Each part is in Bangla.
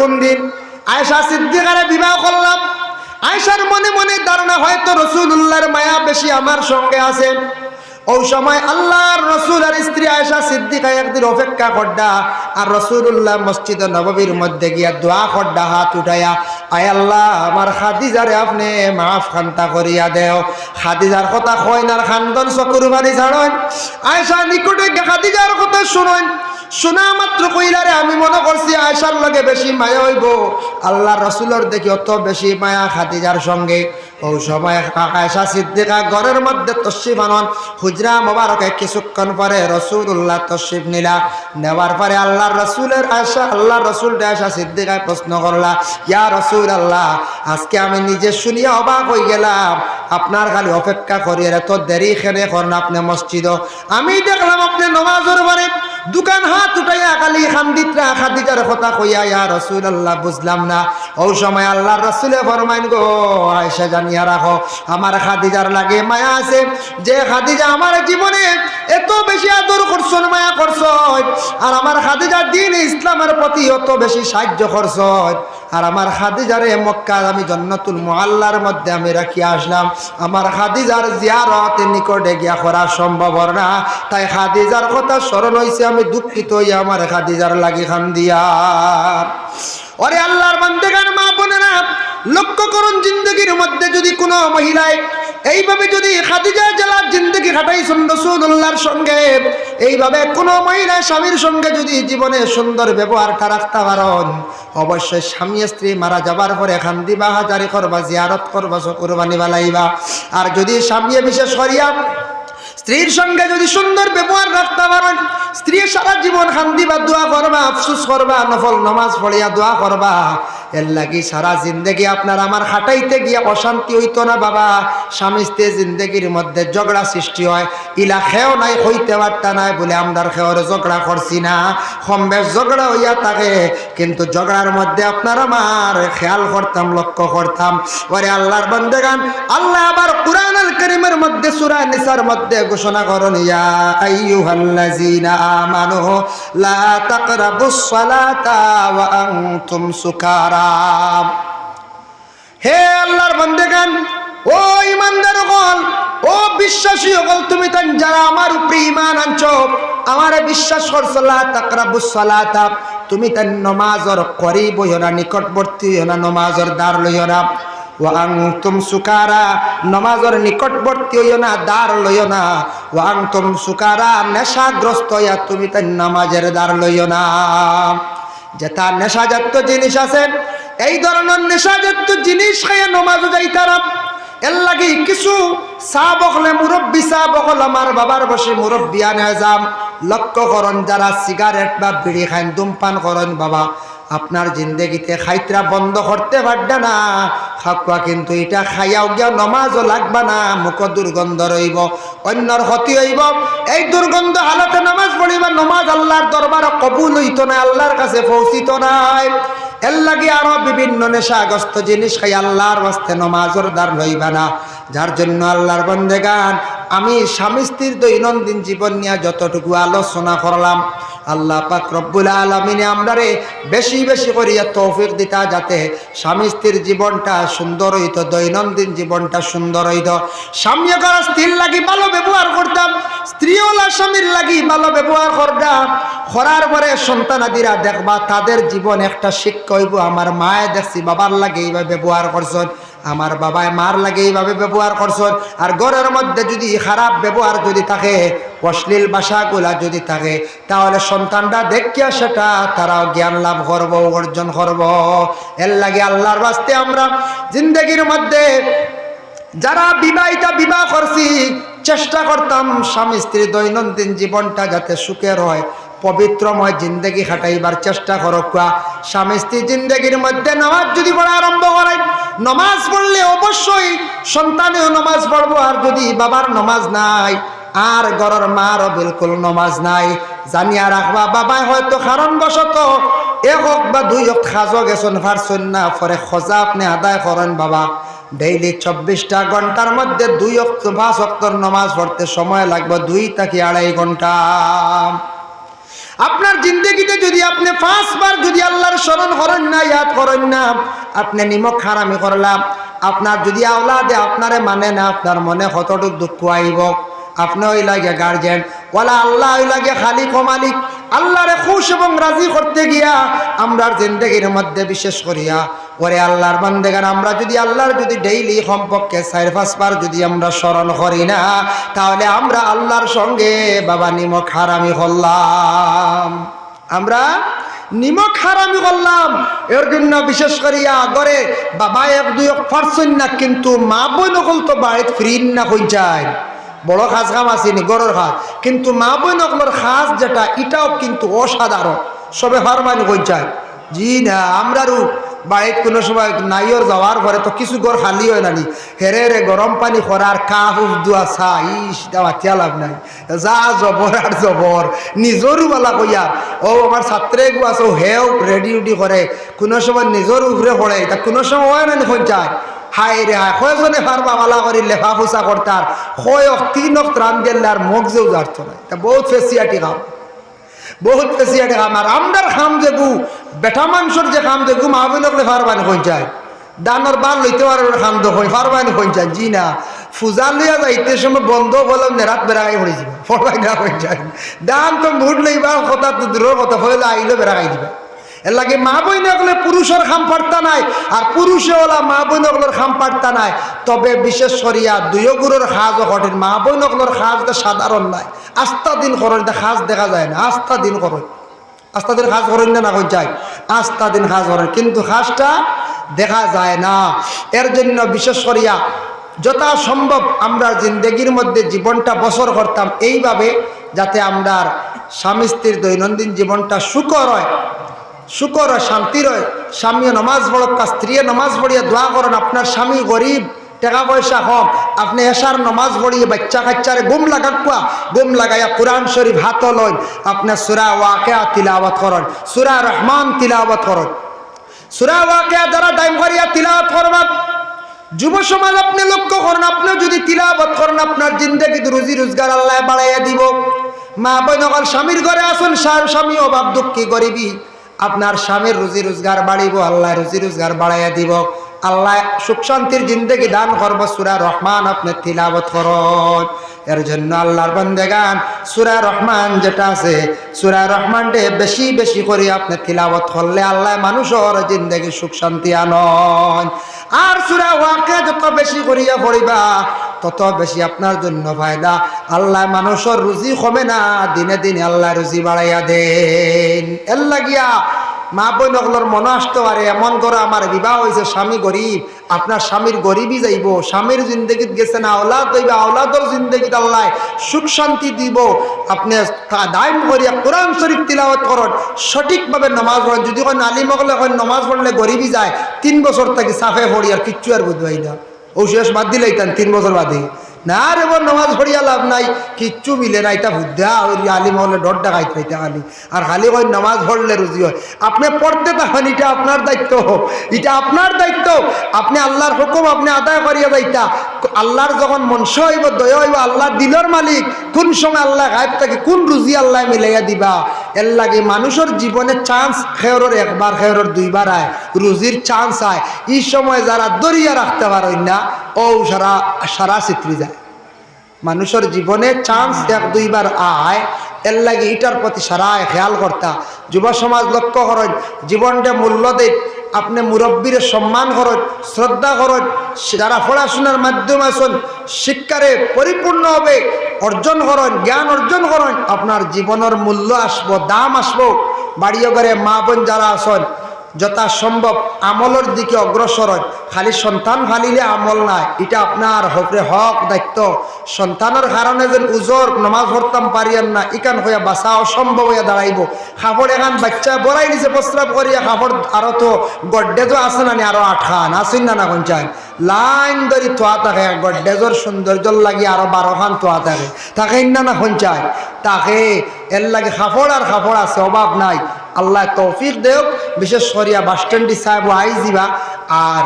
কোন দিন। আয়সা সিদ্দিকারে বিবাহ করলাম। আয়সার মনে মনে ধারণা হয়তো রসুল্লাহর মায়া বেশি আমার সঙ্গে আছে। ওই সময় আল্লাহর রসুল আর স্ত্রী আয়সা সিদ্দিকা একদিন অপেক্ষা করডা আর রসুল্লাহ মসজিদ নববীর মধ্যে গিয়া দোয়া করডা হাত উঠাইয়া, আয় আল্লাহ, আমার খাদিজারে আপনি মাফ খান্তা করিয়া দেও। খাদিজার কথা আর খান্দন চকুর বাড়ি ছাড়েন আয়সা নিকটে খাদিজার কথা শুনেন শোনা মাত্র কইলারে, আমি মনে করছি আয়সার লগে বেশি মায়া হইব। আল্লাহ রসুলের দেখি অত বেশি মায়া খাদিজার সঙ্গে। ও সময় আয়সা সিদ্দিকা ঘরের মধ্যে তশিফ আনন। হুজরা মোবারকে কিছুক্ষণ পরে রসুল্লাহ তশিফ নিলা। নেওয়ার পরে আল্লাহ রসুলের আয়সা আল্লাহ রসুল আয়সা সিদ্দিকায় প্রশ্ন করলা, ইয়া রসুল আল্লাহ আজকে আমি নিজে শুনিয়া অবাক হয়ে গেলাম। আপনার খালি অপেক্ষা করি, এত দেরি খেনে করেন আপনি মসজিদ? আমি দেখলাম আপনি নমাজের বারে দোকান হাত উঠাইয়া খালি খান্দিতরা খাদিজার কথা কইয়া, ইয়া রসুল আল্লাহ বুঝলাম না। ও সময় আল্লাহ রসুলে ফরমাইন গো আয়সা জানিয়া রাখো, আমার খাদিজার লাগে মায়া আছে। যে খাদিজা আমার জীবনে এত বেশি আদর করছন মায়া করছ, আর আমার খাদিজা দিন ইসলামের প্রতি অত বেশি সাহায্য করছ। আর আমার হাদিজারে মক্কা আমি জন্নতুল মোয়াল্লার মধ্যে আমি রাখি আসলাম। আমার হাদিজার জিয়ারত নিকটে গিয়া করা সম্ভব না। তাই হাদিজার কথা স্মরণ হয়েছে আমি দুঃখিত হই আমার হাদিজার লাগি খান দিয়া ওরে আল্লাহর বান্দেগান মা বোনেরা, লক্ষ্য করুন জিন্দগির মধ্যে যদি কোনো মহিলায় এইভাবে যদি খাদিজা জেলার জিন্দগি খাটাইছেন রসুল্লাহর সঙ্গে, এইভাবে কোনো মহিলা স্বামীর সঙ্গে যদি জীবনে সুন্দর ব্যবহারটা রাখতে পারেন অবশ্যই স্বামী স্ত্রী মারা যাবার পরে এখান দিবা, হাজারি করবা, জিয়ারত করবা চকুরবানি বালাইবা আর যদি স্বামী, বিশেষ করিয়া স্ত্রীর সঙ্গে যদি সুন্দর ব্যবহার রাখতে পারেন স্ত্রী সারা জীবন শান্তি বা দোয়া করবা, আফসুস করবা, নফল নমাজ পড়িয়া দোয়া করবা। এর লাগি সারা জিন্দগি আপনার আমার খাটাইতে গিয়া অশান্তি হইতো না বাবা। স্বামী স্ত্রী জিন্দগির মধ্যে ঝগড়া সৃষ্টি হয়। ইলা খেও নাই, হইতে পারতা নাই বলে আমরার খেওরে ঝগড়া করছি না। কম ঝগড়া হইয়া থাকে, কিন্তু ঝগড়ার মধ্যে আপনার আমার খেয়াল করতাম, লক্ষ্য করতাম। ওরে আল্লাহর বন্দেগান, আল্লাহ আবার কোরআনুল করিমের মধ্যে, সূরা নিসার মধ্যে ঘোষণা করুন, ইয়া আইয়ুহাল্লাযীনা আমানু, লা তাকরাবুস সালাতা ওয়া আনতুম সুকারা। হে আল্লাহর ও ও বিশ্বাসী তুমি তান যারা আমার উপরে ইমান আনছো, আমার বিশ্বাস তুমি তান নমাজর হইও না, নিকটবর্তী হইও না, নমাজর দ্বার লইও না। ওয়াং তুম সুকারা, নমাজর নিকটবর্তী হইও না, দ্বার লইও না। ওয়াং তুম সুকারা, নেশাগ্রস্ত হইয়া তুমি তাই নামাজের দ্বার লইও না। যেটা নেশাজাত জিনিস আছে, এই ধরনের নেশাজাত জিনিস খাইয়ে নমাজ যাই তারা এর লাগি কিছু চা বকলে মুরব্বী চা বকল আমার বাবার বসে মুরব্বী আনে যাম। লক্ষ্য করন যারা সিগারেট বা বিড়ি খাইন, ধূমপান করন বাবা। আপনার জিন্দগিতে খাইতরা বন্ধ করতে পারবে না। খাকুয়া কিন্তু এটা খাইয়াও গিয়া নমাজও লাগবা না মুখ দুর্গন্ধ রইব, অন্যর ক্ষতি হইব। এই দুর্গন্ধ হালতে নামাজ পড়িবা, নমাজ আল্লাহর দরবার কবুল হইতো না, আল্লাহর কাছে পৌঁছিত নাই এর লাগে আরও বিভিন্ন নেশাগ্রস্ত জিনিস খাই আল্লাহর বাস্তে নমাজর দ্বার লইবা না। যার জন্য আল্লাহর বন্দেগান, আমি স্বামী স্ত্রীর দৈনন্দিন জীবন নিয়ে যতটুকু আলোচনা করলাম আল্লাহ পাক রব্বুল আলমিনে আমরারে বেশি বেশি করিয়া তৌফিক দিতা যাতে স্বামী স্ত্রীর জীবনটা সুন্দর হইত, দৈনন্দিন জীবনটা সুন্দর হইত। স্বামী করা স্ত্রীর লাগি ভালো ব্যবহার করতাম স্ত্রীওলা স্বামীর লাগি ভালো ব্যবহার করতাম। করার পরে সন্তানাদিরা দেখবা তাদের জীবন একটা শিক্ষা হইব, আমার মায়ে দেখছি বাবার লাগে এইভাবে ব্যবহার করছেন, আমার বাবায় মার লাগে এইভাবে ব্যবহার করছেন। আর ঘরের মধ্যে যদি খারাপ ব্যবহার যদি থাকে অশ্লীল ভাষাগুলা যদি থাকে, তাহলে সন্তানরা দেখিয়া সেটা তারাও জ্ঞান লাভ করব, অর্জন করব। এর লাগে আল্লাহর বাস্তে আমরা জিন্দগির মধ্যে যারা বিবাহিতা বিবাহ করছি, চেষ্টা করতাম স্বামী স্ত্রী দৈনন্দিন জীবনটা যাতে সুখের হয় পবিত্রময় জিন্দগি খাটাইবার চেষ্টা করো কুয়া। স্বামী স্ত্রী জিন্দগির মধ্যে নামাজ যদি পড়া আরম্ভ করে, নমাজ পড়লে অবশ্যই সন্তানেও নমাজ পড়ব, আর যদি বাবার নমাজ নাই আর গরর মারও বিলকুল নমাজ নাই। জানিয়া রাখবা বাবাই হয়তো কারণবশত এক হোক বা দুই হোক খাজো গেছন ফারছন না। পরে খোঁজা আপনি আদায় করেন, বাবা। ডেইলি চব্বিশটা ঘণ্টার মধ্যে দুই অক্ত পাঁচ অক্তর নমাজ পড়তে সময় লাগবে, দুই থেকে আড়াই ঘণ্টা আপনার জিন্দগিতে যদি আপনি পাঁচবার যদি আল্লাহর স্মরণ করেন না, ইয়াদ করেন না, আপনি নিমক খারামি করলাম। আপনার যদি আওলাদে আপনারে মানে না, আপনার মনে কতটুক দুঃখ আইব? আপনি ওই লাগে গার্জেন ওলা আল্লাহ ওই লাগে খালি কমালিক আল্লাহরে খুশ এবং রাজি করতে গিয়া আমরার জিন্দগির মধ্যে বিশেষ করিয়া, ওরে আল্লাহর বান্দেগান, আমরা যদি আল্লাহর যদি ডেইলি সম্পর্কে চার পাঁচবার যদি আমরা স্মরণ করি না, তাহলে আমরা আল্লাহর সঙ্গে বাবা নিমক হারামি করলাম। আমরা নিমক হারামি করলাম। এর জন্য বিশেষ করিয়া গড়ে বাবা এক দুই পারছেন না, কিন্তু মা নকল তো বাড়িতে ফ্রি না হয়ে যায় বড় খাস কাম আসেনি, গরুর খাস। কিন্তু মা বই নকলের খাস যেটা, এটাও কিন্তু অসাধারণ। সবে হারমানি হয়ে যায় জি না আমরারও বাড়িত কোনো সময় নাইয়র যাওয়ার পরে তো কিছু ঘর খালি হয় নানি হেরে রে, গরম পানি করার কাহ দুয়া চা, ইস, দেওয়া লাভ নাই। যা জবর আর জবর নিজরও বলা কইয়া, ও আমার ছাত্রে গু আছে, হেও রেডি উডি করে। কোনো সময় নিজর উপরে পড়ে তা কোনো সময় হয় নানি পঞ্চায়েত হাই রে হাই কয়জনে বালা করি লেফা ফুসা করতার? কয় তিন অক্ত রান দিলে আর মগজেও যাচ্ছ না তা বহুত ফেসিয়াটি খাম। বহুত ফেসিয়াটি খাম। আর আমদার খাম যে গু, বেটা মাংসর যে খাম যে গু মাহবিন হলে ফারবানি হয়ে যায়। দানর বান লইতে পারে খাম তো হয় ফারবানি হয়ে যায়। জি না, ফুজা লইয়া যাইতে বন্ধ বললাম নে, রাত বেড়াই পড়ে যাবে ফরবাই না হয়ে যায়। দান তো কথা তো দূরের কথা হইলে এর লাগে মা বই নগলে পুরুষের খাম পারতা নাই, আর পুরুষে ওলা মা বই নগলের খাম পারতা নাই। তবে বিশেষ করিয়া দুইও গুরুর সাজ ঘটেন মা বই নগলের সাজটা সাধারণ নাই। আস্থা দিন এটা সাজ দেখা যায় না, আস্থা দিন করেন। আস্থা দিন সাজ করেন না না যায়? আস্থা দিন সাজ করেন, কিন্তু সাজটা দেখা যায় না। এর জন্য বিশেষ করিয়া যথা সম্ভব আমরা জিন্দগির মধ্যে জীবনটা বছর করতাম, এইভাবে যাতে আমরা স্বামী স্ত্রীর দৈনন্দিন জীবনটা সুখর হয়। শুকর শান্তির হয় স্বামীও নমাজ পড়কা স্ত্রীও নমাজ পড়িয়া দোয়া করেন, আপনার স্বামী গরিব, টাকা পয়সা কম, আপনি এসার নমাজ পড়িয়ে বাচ্চা কাচ্চারে গুম লাগাকুয়া গুম লাগাইয়া কোরআন শরীফ হাত লইন আপনার সুরা ওয়াকেয়া তিলাবত করেন, সুরা রহমান তিলাবত করেন। সুরা ওয়াকেয়া দ্বারা টাইম করিয়া তিলাবত করবেন যুব সমাজ আপনি লক্ষ্য করেন আপনি যদি তিলাবত করেন, আপনার জিন্দগি রুজি রোজগার আল্লাহ বাড়াইয়া দিব। মা বৈনকাল স্বামীর ঘরে আসুন স্বামী অভাব, দুঃখী, গরিবী। আপনার স্বামীর রুজি রোজগার বাড়িব, আল্লাহ রুজি রোজগার বাড়াইয়া দিব। আল্লাহ সুখ শান্তির জিন্দগি দান করব, সুরা রহমান আপনি তিলাবত করন। এর জন্য আল্লাহর বন্দেগান, সুরা রহমান যেটা আছে, সুরা রহমানটে বেশি বেশি করে আপনি তিলাবত করলে আল্লাহ মানুষের জিন্দগি সুখ শান্তি আনন। আর সুরা ওয়াকে যত বেশি করিয়া পড়িবা তত বেশি আপনার জন্য ফায়দা। আল্লাহ মানুষের রুজি কমে না, দিনে দিনে আল্লাহ রুজি বাড়াইয়া দেন। এর লাগিয়া মা বই নকলর মনে আসতে পারে, এমন করে আমার বিবাহ হয়েছে স্বামী গরিব, আপনার স্বামীর গরিবই যাইব, স্বামীর জিন্দগিত গেছে না আওলাদ হইবে আওলাদর জিন্দগিত আল্লাহ সুখ শান্তি দিব। আপনি দায়ম করিয়া কোরআন শরীফ তিলাওয়াত করন, সঠিকভাবে নমাজ পড়েন। যদি কোন নালিমগলে কোন নমাজ পড়লে গরিবই যায়, তিন বছর থেকে সাফে পড়ি আর কিচ্ছু আর বুঝবাই না। শেষ বাদ দিলেই তিন বছর বাদে। না রে বোন নমাজ পড়িয়া লাভ নাই, কিচ্ছু মিলে না এটা বুদ্ধা ওই আলিম হলে ডর ডাকাইতে পাইতে খালি আর খালি ওই নমাজ পড়লে রুজি হয়। আপনি পড়তে থাকেন এটা আপনার দায়িত্ব। এটা আপনার দায়িত্ব। আপনি আল্লাহর হুকুম আপনি আদায় করিয়া যাইতা। আল্লাহর যখন মনস হইব দয়া হইব আল্লাহ দিলর মালিক, কোন সময় আল্লাহ গায়েব থাকে, কোন রুজি আল্লাহ মিলাইয়া দিবা। এর লাগে মানুষের জীবনে চান্স খেয়রের একবার, খেয়রের দুইবার আয়, রুজির চান্স আয়। এই সময় যারা দরিয়া রাখতে পারেন না, ও সারা সারা চিত্রি যায়। মানুষের জীবনে চান্স এক, দুইবার আয়, এর লাগে ইটার প্রতি সারায় খেয়াল করতা। যুব সমাজ লক্ষ্য করেন, জীবনটা মূল্য দেয় আপনি মুরব্বীর সম্মান করেন শ্রদ্ধা করেন যারা পড়াশোনার মাধ্যমে আসুন শিক্ষারে পরিপূর্ণ হবে, অর্জন করেন, জ্ঞান অর্জন করেন, আপনার জীবনের মূল্য আসব, দাম আসব। বাড়িও ঘরে মা বোন যারা আসেন যথা সম্ভব আমলের দিকে অগ্রসর হয়। খালি সন্তান ফালিলে আমল নাই। এটা আপনার হকরে হক দায়িত্ব। সন্তানের কারণে যেন উজর নমাজ পড়তাম পারিয়ান না, ইকান হইয়া বাসা অসম্ভব হইয়া দাঁড়াইব। খাপড় এখান বাচ্চা বড়াই নিছে প্রস্রাব করিয়া খাপড় আরও তো গড্ডেজও আছে না আরও আঠান আসেন না না কোনচান? লাইন ধরি তোয়া থাকে গড্ডেজর সৌন্দর্য লাগি আরও বারো খান থাকে। তাকে না না কোনচান? তাকে এর লাগে খাপড় আর খাপড় আছে, অভাব নাই। আল্লাহ তৌফিক দেও বিশেষ বাস স্ট্যান্ডি সাহেব আই দিবা আর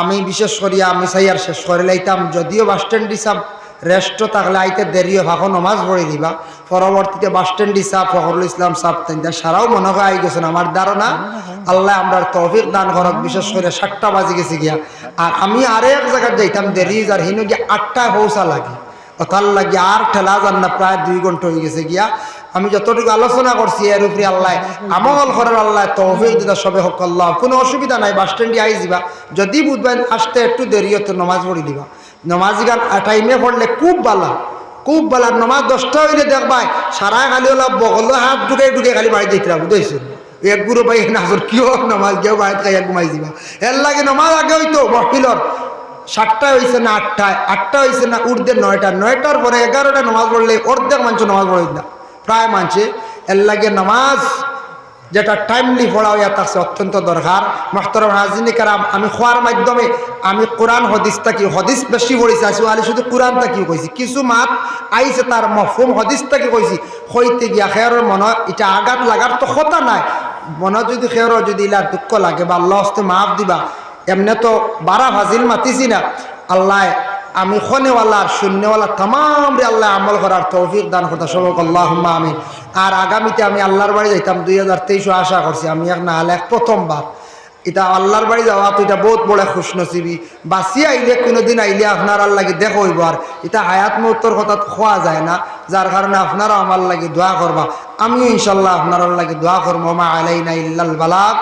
আমি বিশেষ করিয়া আমি চাই আর শেষ করে লাইতাম। যদিও বাস স্ট্যান্ডি সাহেব রেস্ট থাকলে আইতে দেরিও ভাখন নমাজ পড়ে দিবা পরবর্তীতে বাস স্ট্যান্ডি সাপ ফখরুল ইসলাম সাপ তিনটা সারাও মনে হয় আই গেছেন আমার ধারণা। আল্লাহ আমরা তৌফিক দান করক, বিশেষ করে সাতটা বাজে গেছে গিয়া। আর আমি আরেক জায়গায় যাইতাম, দেরি আর হিনু গিয়া আটটায় হৌসা লাগে। তার লাগে আর ঠেলা যান না প্রায় দুই ঘণ্টা হয়ে গেছে গিয়া। আমি যতটুকু আলোচনা করছি এর উপরে আল্লাহ আমল করার আল্লাহ তৌফিক দিদা সবে হোক আল্লাহ। কোনো অসুবিধা নাই, বাস স্ট্যান্ডে আই যাবা। যদি বুধবার আসতে একটু দেরি হতো, নমাজ পড়ি দিবা। নমাজ গান টাইমে পড়লে খুব ভালো খুব ভালো নমাজ দশটা হইলে দেখবাই সারা খালি অলপ বগল হাত ঢুকে ঢুকে খালি বাড়ি দেখতে বুঝতেছেন এক গুরু পাই নাজর কিয় নমাজ গিয়ে বাড়িতে খাইয়া ঘুমাই দিবা এর লাগে নমাজ আগে হইতো মহিলর সাতটায় হয়েছে না আটটায়, আটটা হয়েছে না উর্ধে নয়টা, নয়টার পরে এগারোটা নামাজ পড়লে অর্ধেক মানুষ নামাজ পড়ে না প্রায় মানছে। এর লাগে নামাজ যেটা টাইমলি পড়া হইয়া থাকছে অত্যন্ত দরকার। মাস্তরম হাজিনী কারাম, আমি খোয়ার মাধ্যমে আমি কোরআন হদিস থাকি, হদিস বেশি পড়েছি আছি আলি শুধু কোরআন থাকি কইছি কিছু মাত আইছে তার মফুম হদিস থাকি কইছি হইতে গিয়া খেয়ারের মনে এটা আঘাত লাগার তো কথা নাই। মনে যদি খেয়ারও যদি ইলা দুঃখ লাগে বা আল্লাহ হস্তে মাফ দিবা, এমনি তো বারা ফাজিল মাতিছি না। আল্লাহ আমি খনেওয়ালা আর শূন্যওয়ালা তামাম রে আল্লাহ আমল করার তৌফিক দান করতে সবক আল্লাহ আমিন। আর আগামীতে আমি আল্লাহর বাড়ি যাইতাম দুই হাজার তেইশও আশা করছি, আমি এক না এক প্রথমবার এটা আল্লাহর বাড়ি যাওয়া তো এটা বহুত বড় খুশ নসিবি বাঁচি আইলে, কোনোদিন আইলে আপনার আল্লাহকে দেখো হইব আর? এটা হায়াত মুহূর্তর কথা খোয়া যায় না, যার কারণে আপনারা আমার লাগে দোয়া করবা। আমিও ইনশাল্লাহ আপনার লাগে দোয়া করব, মা আলাইনা ইল্লাল বালাক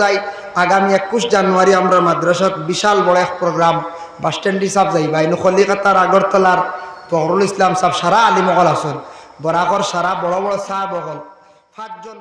যায় আগামী একুশ জানুয়ারি আমরা মাদ্রাসাত বিশাল বড় এক প্রোগ্রাম, বাস স্ট্যান্ড হিসাব যাই। ইনু কলিকাতার আগরতলার তহরুল ইসলাম সাহেব সারা আলিমগল আসন বরাকর সারা বড় বড় সাহ বগল। পাঁচজন